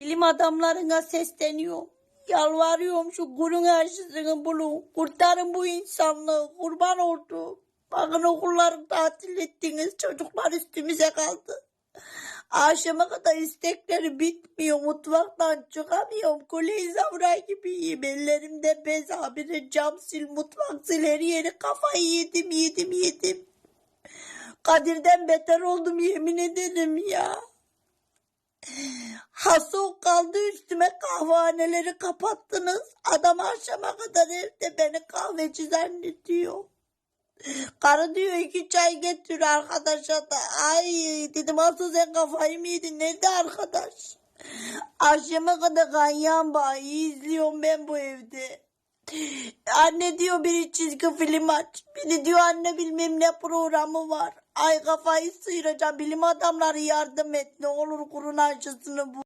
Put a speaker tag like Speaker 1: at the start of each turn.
Speaker 1: Bilim adamlarına sesleniyorum. Yalvarıyorum şu kurun aşısını bulun. Kurtarın bu insanlığı. Kurban oldu. Bakın okulları tatil ettiniz. Çocuklar üstümüze kaldı. Akşama kadar istekleri bitmiyor. Mutfaktan çıkamıyorum. Kule-i Zavra gibiyim. Ellerimde bez habire cam sil, mutfak sil. Her yeri kafayı yedim, yedim, yedim. Kadir'den beter oldum yemin ederim ya. Hasok kaldı üstüme kahvaneleri kapattınız. Adam akşama kadar evde beni kahveci zannediyor. Karı diyor iki çay getir arkadaşa da. Ay dedim asıl sen kafayı mı yedin? Nerede arkadaş? Akşama kadar ganyan bağı izliyorum ben bu evde. Anne diyor biri çizgi film aç. Biri diyor anne bilmem ne programı var. Ay kafayı sıyıracağım. Bilim adamları yardım et. Ne olur kurun aşısını bu.